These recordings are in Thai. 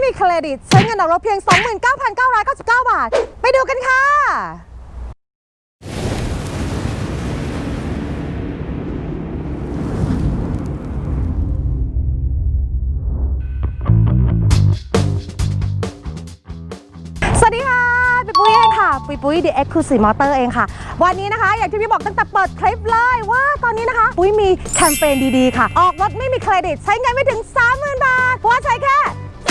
ไมีเครดิต ใช้เงินออกรถเพียง 29,999 บาท ไปดูกันค่ะ สวัสดีค่ะปุยปุ้ยเองค่ะ ปุยปุ้ย The Exclusive Motor เองค่ะ วันนี้นะคะ อย่างที่พี่บอกตั้งแต่เปิดคลิปเลยว่าตอนนี้นะคะ ปุ้ยมีแคมเปญดีๆค่ะ ออกรถไม่มีเครดิต ใช้เงินไม่ถึง 30,000 บาทเพราะว่าใช้แค่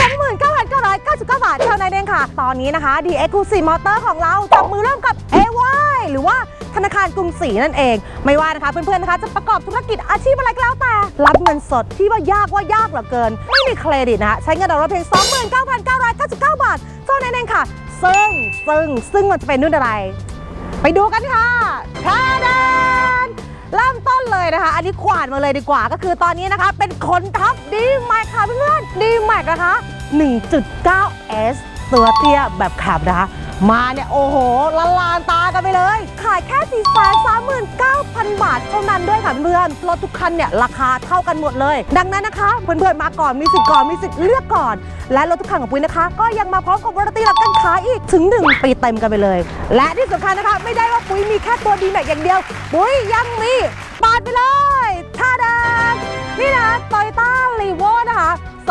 2,999 บาทเท่านั้นเองค่ะ ตอนนี้นะคะ The Exclusive Motor ของเราจับมือร่วมกับ AY หรือว่าธนาคารกรุงศรีนั่นเอง ไม่ว่านะคะเพื่อนๆนะคะจะประกอบธุรกิจอาชีพอะไรก็แล้วแต่ รับเงินสดที่ว่ายากว่ายากเหลือเกิน ไม่มีเครดิตนะคะใช้เงินออกรถเพียง 29,999 บาทเท่านั้นเองค่ะ ซึ่งซึ่งซึ่งมันจะเป็นรุ่นอะไร ไปดูกันค่ะทาดานเริ่มต้นเลยนะคะ อันนี้ขวานมาเลยดีกว่าก็คือตอนนี้นะคะ เป็นคนทับดีแม็กค่ะเพื่อนๆดีแม็กนะคะ 1.9S ตัวเตี้ยแบบขับนะคะ มาเนี่ย โอ้โหละลานตากันไปเลย ขายแค่4 3 9 0 0 0บาทเท่านั้นด้วยค่ะเพื่อนรถทุกคันเนี่ย ราคาเท่ากันหมดเลย ดังนั้นนะคะ เพื่อนๆมาก่อนมีสิทธิ์ก่อนมีสิทธิ์เลือกก่อน และรถทุกคันของปุ้ยนะคะ ก็ยังมาพร้อมกับวารันตีหลักการขายอีกถึง 1 ปีเต็มกันไปเลย และที่สำคัญนะคะ ไม่ได้ว่าปุ้ยมีแค่ตัวดีแม็กอย่างเดียว ปุ้ยยังมีปาดไปเลย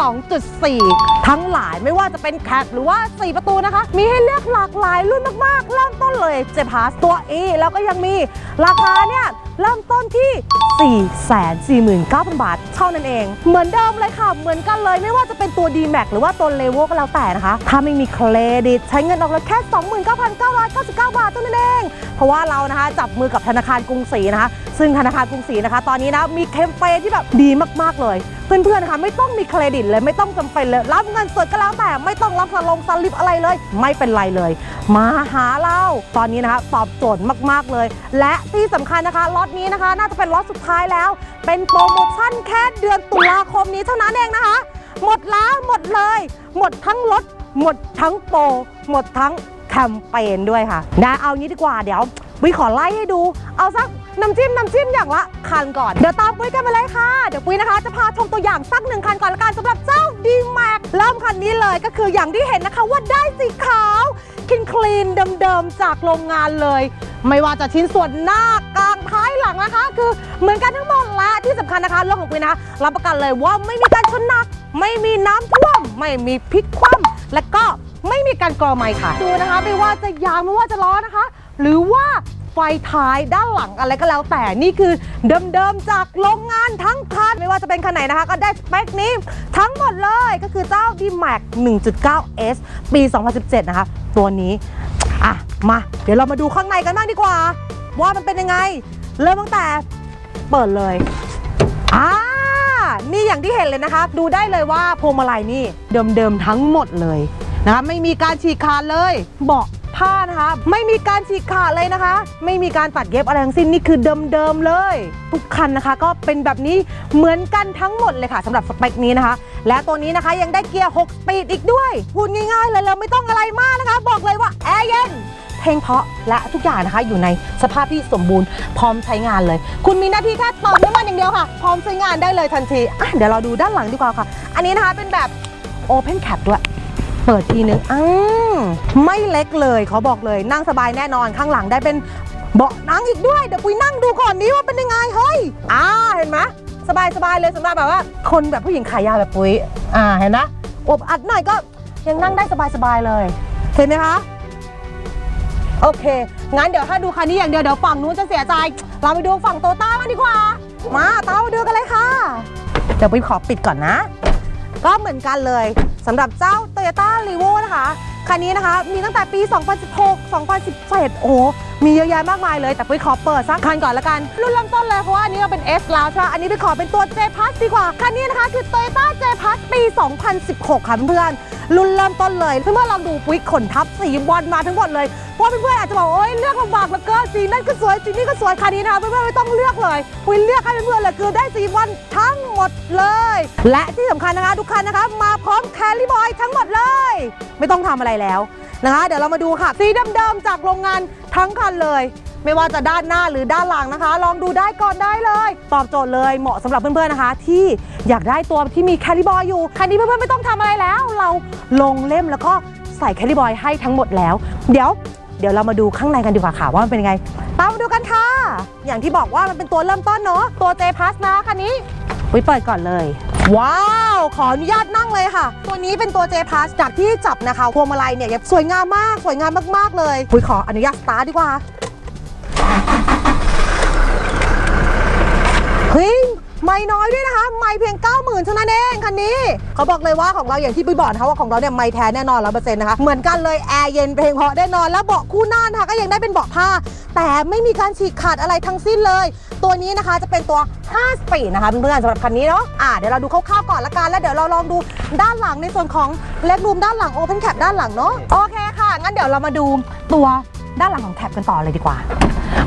2.4 ทั้งหลายไม่ว่าจะเป็นแคปหรือว่า 4 ประตูนะคะ มีให้เลือกหลากหลายรุ่นมากๆ เริ่มต้นเลยเจพาสตัว E แล้วก็ยังมีราคาเนี่ยเริ่มต้น 449,000 บาท เท่านั้นเอง เหมือนเดิมเลยค่ะ เหมือนกันเลยไม่ว่าจะเป็นตัว D Max หรือว่าตัว l e v o ก็แล้วแต่นะคะ ถ้าไม่มีเครดิต ใช้เงินออกรถแค่ 29,999 บาทเท่านั้นเอง เพราะว่าเรานะคะ จับมือกับธนาคารกรุงศรีนะคะ ซึ่งธนาคารกรุงศรีนะคะ ตอนนี้นะมีแคมเปญที่แบบดีมากๆเลยเพื่อนๆ นะคะไม่ต้องมีเครดิตเลยไม่ต้องจำเป็นเลย รับเงินสดก็แล้วแต่ไม่ต้องรับสลงสลิปอะไรเลย ไม่เป็นไรเลย มาหาเรา ตอนนี้นะคะตอบโจทย์มากๆเลย และที่สำคัญนะคะล็อตนี้นะคะ น่าจะเป็นล็อตสุดท้ายแล้ว เป็นโปรโมชั่นแค่เดือนตุลาคมนี้เท่านั้นเองนะคะ หมดแล้วหมดเลย หมดทั้งรถ หมดทั้งโปรหมดทั้งแคมเปญด้วยค่ะนะเอางี้ดีกว่าเดี๋ยววิขอไล่ให้ดู เอาสัก น้ำจิ้มน้ำจิ้มอย่างละคันก่อน เดี๋ยวตามปุ้ยกันไปเลยค่ะ เดี๋ยวปุ้ยนะคะ จะพาชมตัวอย่างสักหนึ่งคันก่อนละกันสำหรับเจ้าดีแม็กเริ่มคันนี้เลยก็คืออย่างที่เห็นนะคะว่าได้สีขาวคินคลีนเดิมๆจากโรงงานเลย ไม่ว่าจะชิ้นส่วนหน้ากลางท้ายหลังนะคะ คือเหมือนกันทั้งหมดและที่สำคัญนะคะรื่องของปุ้ยนะคะรับประกันเลยว่าไม่มีการชนหนัก ไม่มีน้ำท่วม ไม่มีพลิกคว่ำและก็ไม่มีการกรอไม้ค่ะ ดูนะคะ ไม่ว่าจะยางไม่ว่าจะล้อนะคะ หรือว่า ไฟท้ายด้านหลังอะไรก็แล้วแต่นี่คือเดิมๆจากโรงงานทั้งคันไม่ว่าจะเป็นคันไหนนะคะ ก็ได้สเปคนี้ทั้งหมดเลยก็คือเจ้า D-Max 1.9S ปี 2017 นะคะ ตัวนี้ อะ มา เดี๋ยวเรามาดูข้างในกันบ้างดีกว่า ว่ามันเป็นยังไง เริ่มตั้งแต่เปิดเลยอ่านี่อย่างที่เห็นเลยนะคะ ดูได้เลยว่าพวงมาลัยนี่เดิมๆทั้งหมดเลยนะคะไม่มีการฉีกขาดเลย เบาะ ผ้านะคะ ไม่มีการฉีกขาดเลยนะคะ ไม่มีการตัดเย็บอะไรทั้งสิ้นนี่คือเดิมๆเลย ทุกคันนะคะ ก็เป็นแบบนี้เหมือนกันทั้งหมดเลยค่ะสำหรับสเปคนี้นะคะ และตัวนี้นะคะยังได้เกียร์ 6 สปีดอีกด้วยพูดง่ายๆเลยเราไม่ต้องอะไรมากนะคะ บอกเลยว่าแอร์เย็นเพลงเพราะและทุกอย่างนะคะอยู่ในสภาพที่สมบูรณ์พร้อมใช้งานเลย คุณมีหน้าที่แค่เติมน้ำมันอย่างเดียวค่ะ พร้อมใช้งานได้เลยทันทีอะเดี๋ยวเราดูด้านหลังดีกว่าค่ะ อันนี้นะคะเป็นแบบ Open Cap ด้วย เปิดทีนึงอืมไม่เล็กเลยเขาบอกเลยนั่งสบายแน่นอนข้างหลังได้เป็นเบาะนั่งอีกด้วย เดี๋ยวปุ้ยนั่งดูก่อนนี้ว่าเป็นยังไงเฮ้ยอ่าเห็นไหมสบายสบายเลยสำหรับแบบว่า คนแบบผู้หญิงขายาวแบบปุ้ยอ่าเห็นนะอบอัดหน่อยก็ยังนั่งได้สบายสบายเลย เห็นไหมคะโอเค งั้นเดี๋ยวถ้าดูคันนี้อย่างเดียวเดี๋ยวฝั่งนู้นจะเสียใจ เราไปดูฝั่งโตต้ากันดีกว่า มาเต้าดูกันเลยค่ะ เดี๋ยวไปขอปิดก่อนนะ ก็เหมือนกันเลย สำหรับเจ้า Toyota r e v o นะคะ คันนี้นะคะ มีตั้งแต่ปี 2016 2017 โอ้โหมีเยอะแยะมากมายเลย แต่ไปขอเปิดสักคันก่อนละกัน รุ่นเริ่มต้นเลยเพราะว่าอันนี้เราเป็น S แล้วใช่ไหมอันนี้ไปขอเป็นตัว J Pass ดีกว่า คันนี้นะคะคือ Toyota J Pass ปี 2016 ค่ะเพื่อนๆ รุ่นเริ่มต้นเลย เพื่อนๆลองดูปุ้ยขนทับสีบอลมาทั้งหมดเลยเพราะเพื่อนๆอาจจะบอกโอ๊ยเลือกลำบากเหลือเกินสีนั่นก็สวยสีนี้ก็สวยคันนี้นะคะเพื่อนๆไม่ต้องเลือกเลยปุ้ยเลือกให้เพื่อนๆเลยคือได้สีบอลทั้งหมดเลย และที่สำคัญนะคะทุกคันนะคะมาพร้อมแคลิบอยทั้งหมดเลย ไม่ต้องทำอะไรแล้วนะคะ เดี๋ยวเรามาดูค่ะสีเดิมๆจากโรงงานทั้งคันเลย ไม่ว่าจะด้านหน้าหรือด้านหลังนะคะ ลองดูได้ก่อนได้เลย ตอบโจทย์เลยเหมาะสำหรับเพื่อนๆนะคะ ที่อยากได้ตัวที่มีแคลิบอยอยู่คันนี้เพื่อนๆไม่ต้องทำอะไรแล้ว เราลงเล่มแล้วก็ใส่แคดดี้บอยให้ทั้งหมดแล้ว เดี๋ยวเดี๋ยวเรามาดูข้างในกันดีกว่าค่ะว่ามันเป็นยังไงตามมาดูกันค่ะ อย่างที่บอกว่ามันเป็นตัวเริ่มต้นเนาะตัว J Plus นะคันนี้วิเปิดก่อนเลย ว้าว ขออนุญาตนั่งเลยค่ะ ตัวนี้เป็นตัว J Plus จากที่จับนะคะพวงมาลัยเนี่ยสวยงามมาก สวยงามมากๆเลยคุยขออนุญาตสตาร์ทดีกว่า เฮ้ยไม่น้อยด้วยนะคะ ไม่เพียง 90,000เท่านั้นเองคันนี้ เขาบอกเลยว่าของเราอย่างที่ปุ้ยบอกนะคะว่าของเราเนี่ยไม่แท้แน่นอนร้อเปอร์เซ็นต์นะคะ เหมือนกันเลยแอร์เย็นเพลงเพราะแน่นอนแล้วเบาะคู่หน้านะคะก็ยังได้เป็นเบาะผ้า แต่ไม่มีการฉีกขาดอะไรทั้งสิ้นเลย ตัวนี้นะคะจะเป็นตัว 5 สปีดนะคะเพื่อนๆสำหรับคันนี้เนาะอ่าเดี๋ยวเราดูคร่าวๆก่อนละกันแล้วเดี๋ยวเราลองดูด้านหลังในส่วนของเล็กรูมด้านหลังโอเพนแคปด้านหลังเนาะโอเคค่ะงั้นเดี๋ยวเรามาดูตัวด้านหลังของแคปกันต่อเลยดีกว่า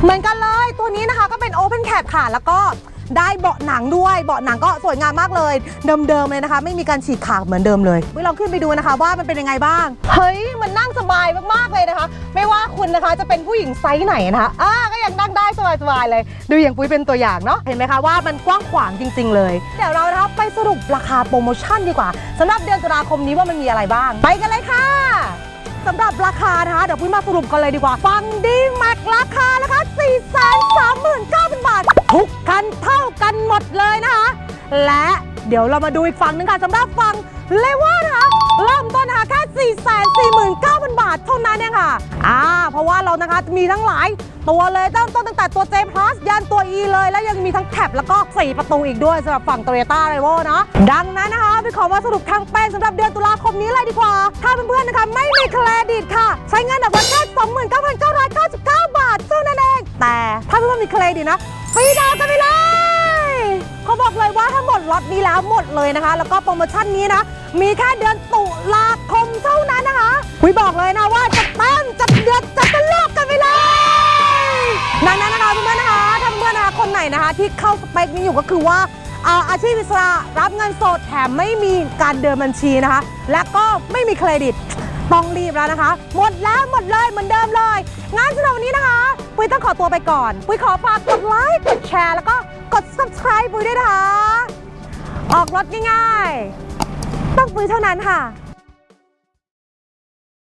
เหมือนกันเลยตัวนี้นะคะก็เป็น Open Cap ค่ะแล้วก็ ได้เบาะหนังด้วย เบาะหนังก็สวยงามมากเลย เดิมๆเลยนะคะ ไม่มีการฉีกขาดเหมือนเดิมเลยวิลองขึ้นไปดูนะคะว่ามันเป็นยังไงบ้าง เฮ้ย มันนั่งสบายมากๆเลยนะคะ ไม่ว่าคุณนะคะจะเป็นผู้หญิงไซส์ไหนนะคะอ่าก็ยังนั่งได้สบายๆเลย ดูอย่างปุ้ยเป็นตัวอย่างเนาะ เห็นไหมคะว่ามันกว้างขวางจริง ๆ เลย เดี๋ยวเรานะคะไปสรุปราคาโปรโมชั่นดีกว่าสำหรับเดือนตุลาคมนี้ว่ามันมีอะไรบ้าง ไปกันเลยค่ะสำหรับราคานะคะเดี๋ยวปุ้ยมาสรุปกันเลยดีกว่า ฟังดีแม็กราคานะคะ4 กันเท่ากันหมดเลยนะคะ และเดี๋ยวเรามาดูอีกฝั่งหนึงค่ะสำหรับฝั่งเลเวอร์นะคะเริ่มต้นนะคะแค่ 4 4 9 0 0 0บาทเท่านั้นเองค่ะอ่าเพราะว่าเรานะคะมีทั้งหลายตัวเลยเริ่มต้นตั้งแต่ตัว J Plus ยันตัว E เลย แล้วยังมีทั้งแท็บแล้วก็ 4 ประตูอีกด้วยสำหรับฝั่ง Toyota r e v o เนาะดังนั้นนะคะไปขอมาสรุปทางแป้งสำหรับเดือนตุลาคมนี้เลยดีกว่า ถ้าเพื่อนๆนะคะไม่มีเครดิตค่ะ ใช้เงินแบบว่าแค่29,999 บาทเท่านั้นเองแต่ถ้าเพื่อนๆมีเครดิตนะ ฟรีดาวกันไปเลยเขาบอกเลยว่าทั้งหมดล็อตนี้แล้วหมดเลยนะคะ แล้วก็โปรโมชั่นนี้นะ มีแค่เดือนตุลาคมเท่านั้นนะคะคุยบอกเลยนะว่าจะเต้นจะเดือดจะตลกกันไปเลยดังนั้นนะคะเพื่อนๆนะคะถ้าเพื่อนนะคะคนไหนนะคะ ที่เข้าสเปคนี้อยู่ก็คือว่าอ่าอาชีพอิสระรับเงินสดแถมไม่มีการเดินบัญชีนะคะ และก็ไม่มีเครดิตต้องรีบแล้วนะคะ หมดแล้วหมดเลยเหมือนเดิมเลย งานสำหรับวันนี้นะคะ ปุ้ยต้องขอตัวไปก่อน ปุ้ยขอฝากกดไลค์ กดแชร์ แล้วก็กด subscribe ปุ้ยด้วยนะคะ ออกรถง่ายๆ ต้องปุ้ยเท่านั้นค่ะ